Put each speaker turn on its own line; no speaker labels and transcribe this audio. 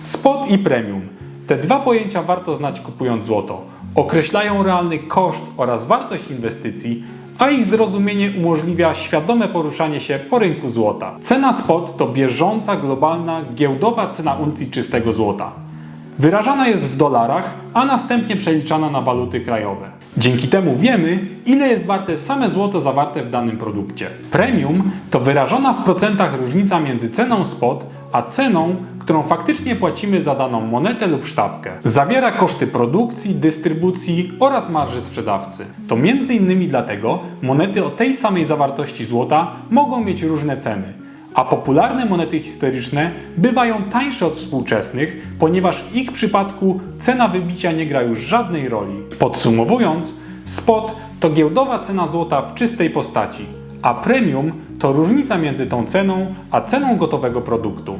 Spot i premium. Te dwa pojęcia warto znać kupując złoto. Określają realny koszt oraz wartość inwestycji, a ich zrozumienie umożliwia świadome poruszanie się po rynku złota. Cena spot to bieżąca globalna giełdowa cena uncji czystego złota. Wyrażana jest w dolarach, a następnie przeliczana na waluty krajowe. Dzięki temu wiemy, ile jest warte same złoto zawarte w danym produkcie. Premium to wyrażona w procentach różnica między ceną spot a ceną, którą faktycznie płacimy za daną monetę lub sztabkę. Zawiera koszty produkcji, dystrybucji oraz marży sprzedawcy. To m.in. dlatego monety o tej samej zawartości złota mogą mieć różne ceny a popularne monety historyczne bywają tańsze od współczesnych, ponieważ w ich przypadku cena wybicia nie gra już żadnej roli. Podsumowując, spot to giełdowa cena złota w czystej postaci, a premium to różnica między tą ceną a ceną gotowego produktu.